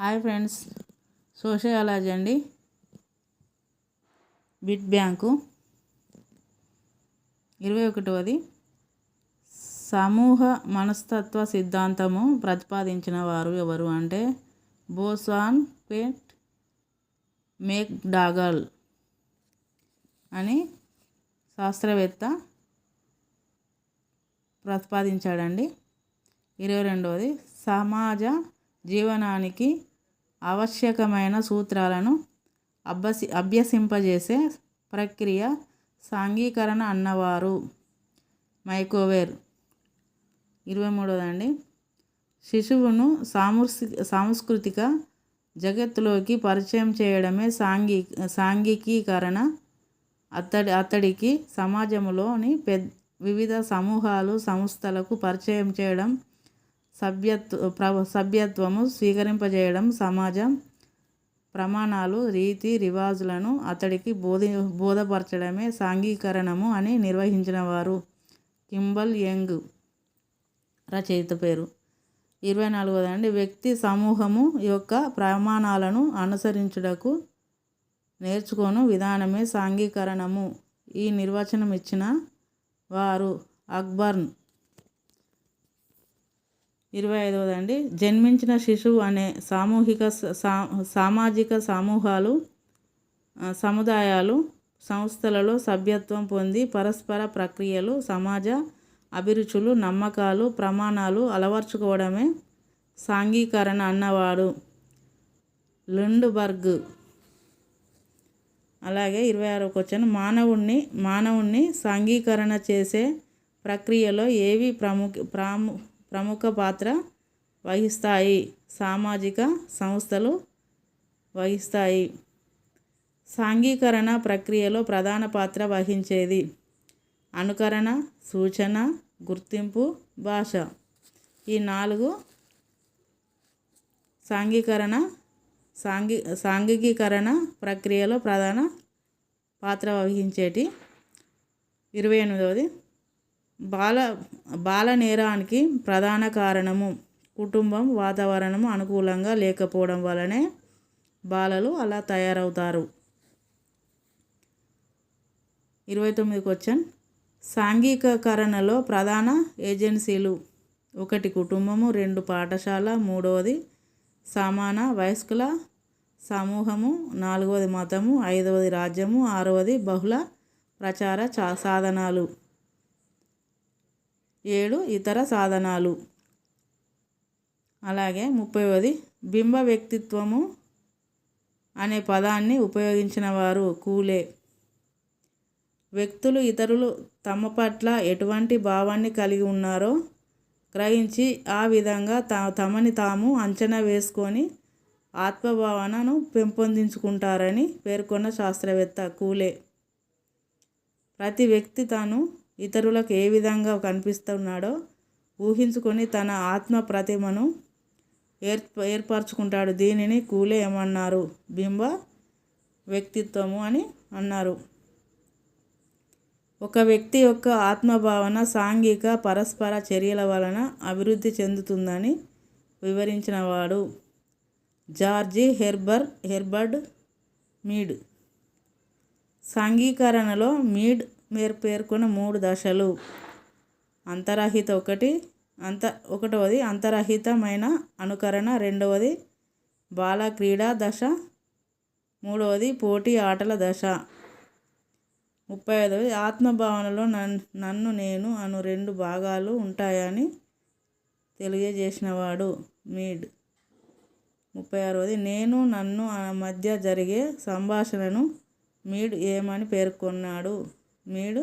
Hi friends sociology అండి. Bit bank ఇరవై ఒకటవది. సమూహ మనస్తత్వ సిద్ధాంతము ప్రతిపాదించిన వారు ఎవరు అంటే బోసాన్ పేట్ మేక్ డాగల్ అని శాస్త్రవేత్త ప్రతిపాదించాడండి. ఇరవై రెండవది సమాజ జీవనానికి ఆవశ్యకమైన సూత్రాలను అభ్యసి అభ్యసింపజేసే ప్రక్రియ సాంఘీకరణ అన్నవారు. మైకోవేర్. ఇరవై మూడవదండి శిశువును సాంస్కృ సాంస్కృతిక జగత్తులోకి పరిచయం చేయడమే సాంఘీ సాంఘికీకరణ. అతడి అతడికి సమాజంలోని పెద్ద వివిధ సమూహాలు సంస్థలకు పరిచయం చేయడం సభ్యత్వ ప్ర సభ్యత్వము స్వీకరింపజేయడం సమాజం ప్రమాణాలు రీతి రివాజులను అతడికి బోధి బోధపరచడమే సాంఘీకరణము అని నిర్వహించిన వారు కింబల్ యంగ్ రచయిత పేరు. ఇరవై నాలుగోదండి వ్యక్తి సమూహము యొక్క ప్రమాణాలను అనుసరించుటకు నేర్చుకోను విధానమే సాంఘీకరణము. ఈ నిర్వచనం ఇచ్చిన వారు అక్బర్న్ ఇరవై ఐదవదండి. జన్మించిన శిశువు అనే సామూహిక సా సామాజిక సమూహాలు సముదాయాలు సంస్థలలో సభ్యత్వం పొంది పరస్పర ప్రక్రియలు సమాజ అభిరుచులు నమ్మకాలు ప్రమాణాలు అలవర్చుకోవడమే సాంఘీకరణ అన్నవాడు లుండ్బర్గ్. అలాగే ఇరవై ఆరో క్వశ్చన్. మానవుణ్ణి మానవుణ్ణి సాంఘీకరణ చేసే ప్రక్రియలో ఏవి ప్రముఖ ప్రాము ప్రముఖ పాత్ర వహిస్తాయి. సామాజిక సంస్థలు వహిస్తాయి. సాంఘీకరణ ప్రక్రియలో ప్రధాన పాత్ర వహించేది. అనుకరణ సూచన గుర్తింపు భాష. ఈ నాలుగు సాంఘీకరణ సాంఘి సాంఘికీకరణ ప్రక్రియలో ప్రధాన పాత్ర వహించేటి? ఇరవై ఎనిమిదవది బాల బాల నేరానికి ప్రధాన కారణము కుటుంబం వాతావరణం అనుకూలంగా లేకపోవడం వలనే బాలలు అలా తయారవుతారు. ఇరవై తొమ్మిది క్వశ్చన్. సాంఘికీకరణలో ప్రధాన ఏజెన్సీలు ఒకటి కుటుంబము రెండు పాఠశాల మూడవది సమాన వయస్కుల సమూహము నాలుగవది మతము ఐదవది రాజ్యము ఆరవది బహుళ ప్రచార సాధనాలు. ఏడు ఇతర సాధనాలు. అలాగే ముప్పైవది బింబ వ్యక్తిత్వము అనే పదాన్ని ఉపయోగించిన వారు కూలే. వ్యక్తులు ఇతరులు తమ పట్ల ఎటువంటి భావాన్ని కలిగి ఉన్నారో గ్రహించి ఆ విధంగా త తమని తాము అంచనా వేసుకొని ఆత్మభావనను పెంపొందించుకుంటారని పేర్కొన్న శాస్త్రవేత్త కూలే. ప్రతి వ్యక్తి తాను ఇతరులకు ఏ విధంగా కనిపిస్తున్నాడో ఊహించుకొని తన ఆత్మ ప్రతిమను ఏర్ ఏర్పరచుకుంటాడు. దీనిని కూలే ఏమన్నారు? బింబ వ్యక్తిత్వము అని అన్నారు. ఒక వ్యక్తి యొక్క ఆత్మభావన సాంఘిక పరస్పర చర్యల వలన అభివృద్ధి చెందుతుందని వివరించినవాడు జార్జి హెర్బర్ హెర్బర్డ్ మీడ్. సాంఘీకరణలో మీడ్ మీరు పేర్కొన్న మూడు దశలు. అంతరహిత ఒకటి అంత ఒకటవది అంతరహితమైన అనుకరణ రెండవది బాల క్రీడా దశ మూడవది పోటీ ఆటల దశ. ముప్పై ఐదవది ఆత్మభావనలో నన్ను నేను అను రెండు భాగాలు ఉంటాయని తెలియజేసినవాడు మీడ్. ముప్పై ఆరవది నేను నన్ను మధ్య జరిగే సంభాషణను మీడ్ ఏమని పేర్కొన్నాడు? మీడ్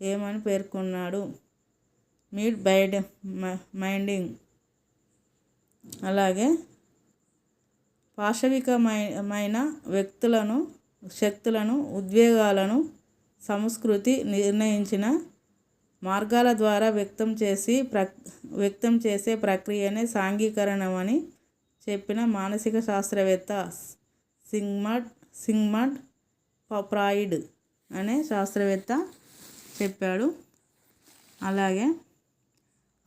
ఏమని పేర్కొన్నాడు? మీడ్ బైడ్ మైండింగ్. అలాగే పాశవికమైన వ్యక్తులను శక్తులను ఉద్వేగాలను సంస్కృతి నిర్ణయించిన మార్గాల ద్వారా వ్యక్తం చేసి ప్ర వ్యక్తం చేసే ప్రక్రియనే సాంఘీకరణమని చెప్పిన మానసిక శాస్త్రవేత్త సింగ్మడ్ సింగ్మడ్ ప్రాయిడ్ అనే శాస్త్రవేత్త చెప్పాడు. అలాగే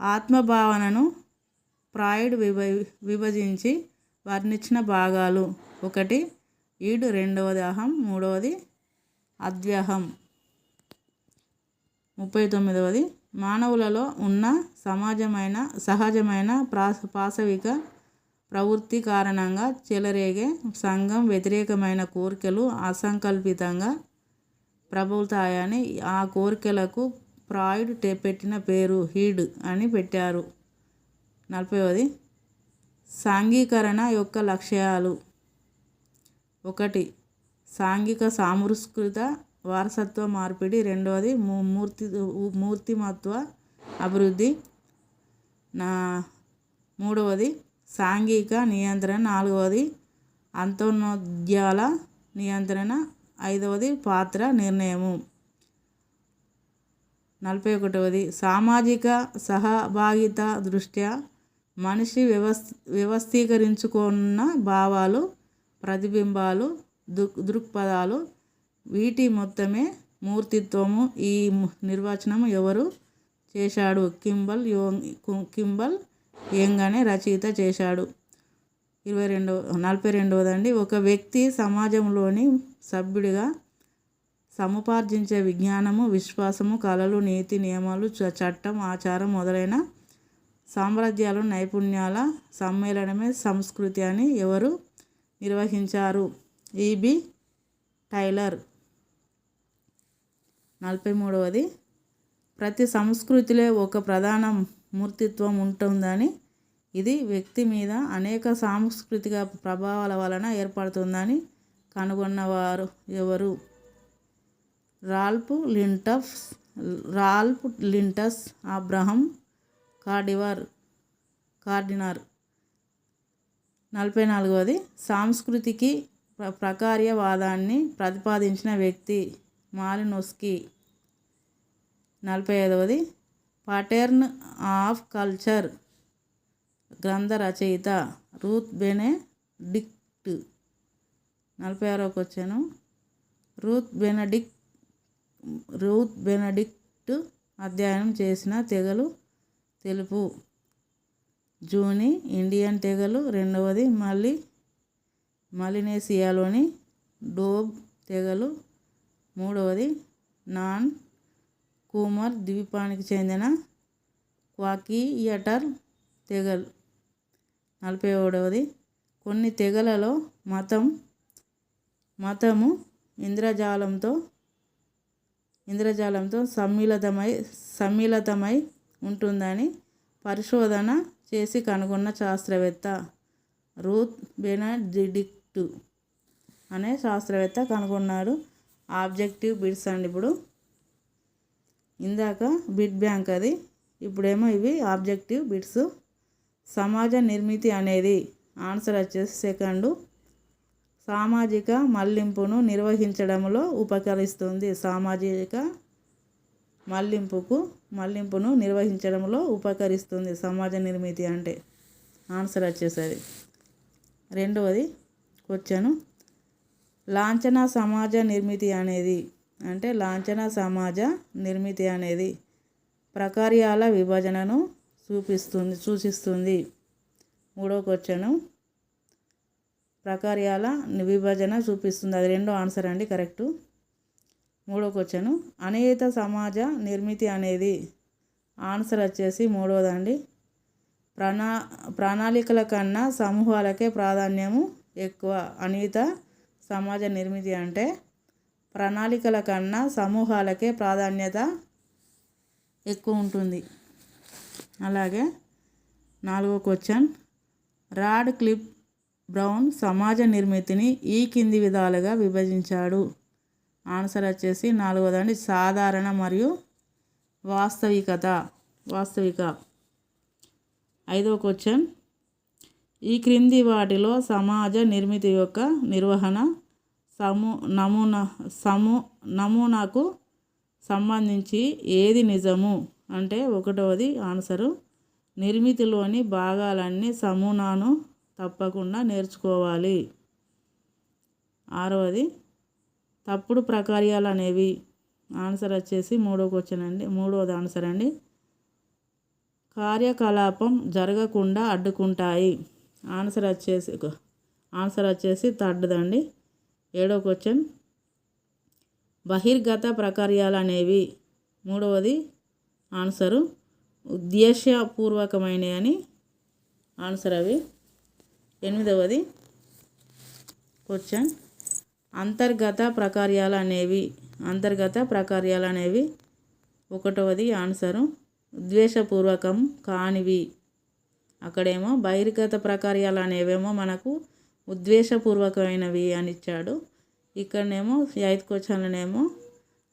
ఆత్మభావనను ప్రాయుడు విభ విభజించి వర్ణించిన భాగాలు ఒకటి ఈడు రెండవది అహం మూడవది అద్వ్యహం. ముప్పై తొమ్మిదవది మానవులలో ఉన్న సమాజమైన సహజమైన ప్రాస పాశవిక ప్రవృత్తి కారణంగా చెలరేగే సంఘం వ్యతిరేకమైన కోరికలు అసంకల్పితంగా ప్రబలుతాయని ఆ కోరికలకు ఫ్రాయిడ్ పెట్టిన పేరు హీడ్ అని పెట్టారు. నలభైవది. సాంఘీకరణ యొక్క లక్ష్యాలు. ఒకటి. సాంఘిక సాంస్కృత వారసత్వ మార్పిడి. రెండవది. మూ- మూర్తి మూర్తిమత్వ అభివృద్ధి. నా మూడవది. సాంఘిక నియంత్రణ. నాలుగవది. అంతర్నోద్యాల నియంత్రణ. ఐదవది పాత్ర నిర్ణయము. నలభై ఒకటవది సామాజిక సహభాగిత దృష్ట్యా మనిషి వ్యవస్ వ్యవస్థీకరించుకున్న భావాలు ప్రతిబింబాలు దృక్ దృక్పథాలు వీటి మొత్తమే మూర్తిత్వము. ఈ నిర్వచనం ఎవరు చేశాడు? కింబల్ యోంగ్ కు- కింబల్ యంగ్ అనే రచయిత చేశాడు. ఇరవై రెండవ నలభై రెండవదండి. ఒక వ్యక్తి సమాజంలోని సభ్యుడిగా సముపార్జించే విజ్ఞానము విశ్వాసము కళలు నీతి నియమాలు చ- చట్టం ఆచారం మొదలైన సామ్రాజ్యాలు నైపుణ్యాల సమ్మేళనమే సంస్కృతి అని ఎవరు నిర్వహించారు? E B Tylor. నలభై మూడవది. ప్రతి సంస్కృతిలో ఒక ప్రధాన మూర్తిత్వం ఉంటుందని ఇది వ్యక్తి మీద అనేక సాంస్కృతిక ప్రభావాల వలన ఏర్పడుతుందని కనుగొన్నవారు ఎవరు? Ralph Linton Ralph Linton Abraham Kardiner Kardiner. నలభై నాలుగవది. సాంస్కృతికి ప్రకార్యవాదాన్ని ప్రతిపాదించిన వ్యక్తి మాలినోస్కి. నలభై ఐదవది. పాటర్న్ ఆఫ్ కల్చర్ గ్రంథ రచయిత రూత్ బెనే డిక్ట్ నలభై ఆరోకి వచ్చాను రూత్ బెనడిక్ రూత్ బెనడిక్ట్ అధ్యయనం చేసిన తెగలు తెలుపు. జూని ఇండియన్ తెగలు రెండవది మళ్ళీ మలినేసియాలోని డోబ్ తెగలు మూడవది నాన్ కూమర్ ద్వీపానికి చెందిన క్వాకియటర్ తెగలు. నలభై ఏడవది కొన్ని తెగలలో మతం మతము ఇంద్రజాలంతో ఇంద్రజాలంతో సమ్మిళితమై సమ్మిళితమై ఉంటుందని పరిశోధన చేసి కనుగొన్న శాస్త్రవేత్త రూత్ బెనడిక్ట్ అనే శాస్త్రవేత్త కనుగొన్నాడు. ఆబ్జెక్టివ్ బిట్స్ అండి ఇప్పుడు. ఇందాక బిట్ బ్యాంక్ అది. ఇప్పుడేమో ఇవి ఆబ్జెక్టివ్ బిట్స్. సమాజ నిర్మితి అనేది ఆన్సర్ వచ్చేసి సెకండు. సామాజిక మళ్ళింపును నిర్వహించడంలో ఉపకరిస్తుంది. సామాజిక మళ్ళింపుకు మళ్ళింపును నిర్వహించడంలో ఉపకరిస్తుంది. సమాజ నిర్మితి అంటే ఆన్సర్ వచ్చేసరి రెండవది క్వశ్చను. లాంఛన సమాజ నిర్మితి అనేది అంటే లాంఛన సమాజ నిర్మితి అనేది ప్రకార్యాల విభజనను చూపిస్తుంది సూచిస్తుంది. మూడవ క్వశ్చను. ప్రకార్యాల విభజన చూపిస్తుంది. అది రెండో ఆన్సర్ అండి కరెక్టు. మూడో క్వశ్చను. అనియత సమాజ నిర్మితి అనేది ఆన్సర్ వచ్చేసి మూడోదండి. ప్రణా ప్రణాళికల కన్నా సమూహాలకే ప్రాధాన్యము ఎక్కువ. అనియత సమాజ నిర్మితి అంటే ప్రణాళికల కన్నా సమూహాలకే ప్రాధాన్యత ఎక్కువ ఉంటుంది. అలాగే నాలుగో క్వశ్చన్. రాడ్ క్లిప్ బ్రౌన్ సమాజ నిర్మితిని ఈ కింది విధాలుగా విభజించాడు. ఆన్సర్ వచ్చేసి నాలుగోదండి సాధారణ మరియు వాస్తవికత వాస్తవిక. ఐదో క్వశ్చన్. ఈ క్రింది వాటిలో సమాజ నిర్మితి యొక్క నిర్వహణ సమూ నమూనా సమూ నమూనాకు సంబంధించి ఏది నిజము? అంటే ఒకటవది ఆన్సరు. నిర్మితిలోని భాగాలన్నీ సమూనాను తప్పకుండా నేర్చుకోవాలి. ఆరవది తప్పుడు ప్రకార్యాలు అనేవి ఆన్సర్ వచ్చేసి మూడో క్వశ్చన్ అండి మూడవది ఆన్సర్ అండి. కార్యకలాపం జరగకుండా అడ్డుకుంటాయి. ఆన్సర్ వచ్చేసి ఆన్సర్ వచ్చేసి థర్డ్దండి ఏడో క్వశ్చన్. బహిర్గత ప్రకార్యాలు అనేవి మూడవది ఆన్సరు ఉద్దేశపూర్వకమైనవి అని ఆన్సర్ అవి. ఎనిమిదవది క్వశ్చన్. అంతర్గత ప్రకార్యాలు అనేవి అంతర్గత ప్రకార్యాలు అనేవి. ఒకటవది ఆన్సరు ఉద్వేషపూర్వకం కానివి. అక్కడేమో బహిర్గత ప్రకార్యాలు అనేవేమో మనకు ఉద్వేషపూర్వకమైనవి అని ఇచ్చాడు. ఇక్కడనేమో ఎయిత్ క్వశ్చన్లనేమో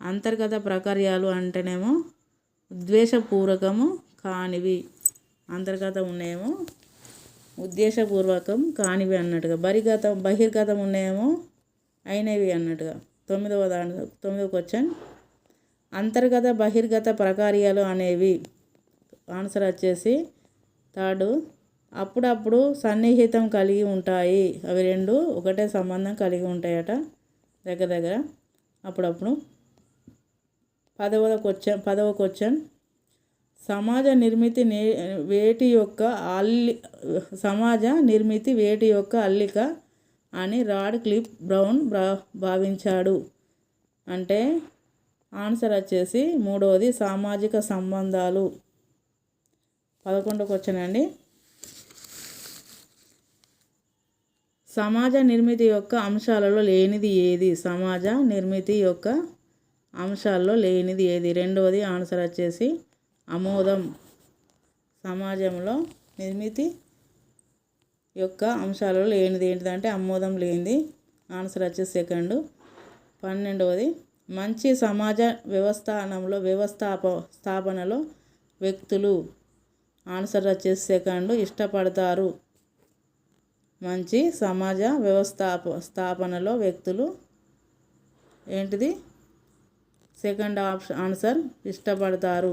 అంతర్గత ప్రకార్యాలు అంటేనేమో ఉద్వేషపూర్వకము కానివి. అంతర్గతం ఉన్నాయేమో? ఉద్దేశపూర్వకం కానివి అన్నట్టుగా. బహిర్గతం బహిర్గతం ఉన్నాయేమో? అయినవి అన్నట్టుగా. తొమ్మిదవ దాని తొమ్మిదవ క్వశ్చన్. అంతర్గత బహిర్గత ప్రకార్యాలు అనేవి. ఆన్సర్ వచ్చేసి థర్డ్. అప్పుడప్పుడు సన్నిహితం కలిగి ఉంటాయి. అవి రెండు ఒకటే సంబంధం కలిగి ఉంటాయట. దగ్గర దగ్గర. అప్పుడప్పుడు. పదవ క్వశ్చన్ పదవ క్వశ్చన్. సమాజ నిర్మితి నే వేటి యొక్క అల్లి సమాజ నిర్మితి వేటి యొక్క అల్లిక అని రాడ్ క్లిప్ బ్రౌన్ భావించాడు. అంటే ఆన్సర్ వచ్చేసి మూడవది సామాజిక సంబంధాలు. పదకొండు క్వశ్చన్ అండి. సమాజ నిర్మితి యొక్క అంశాలలో లేనిది ఏది? సమాజ నిర్మితి యొక్క అంశాల్లో లేనిది ఏది? రెండవది ఆన్సర్ వచ్చేసి ఆమోదం. సమాజంలో నిర్మితి యొక్క అంశాలలో లేనిది ఏంటిదంటే ఆమోదం లేనిది. ఆన్సర్ వచ్చేసి సెకండ్. పన్నెండవది మంచి సమాజ వ్యవస్థానంలో వ్యవస్థాప స్థాపనలో వ్యక్తులు. ఆన్సర్ వచ్చేసి సెకండ్. ఇష్టపడతారు. మంచి సమాజ వ్యవస్థాప స్థాపనలో వ్యక్తులు. ఏంటిది? సెకండ్ ఆప్షన్ ఆన్సర్ ఇష్టపడతారు.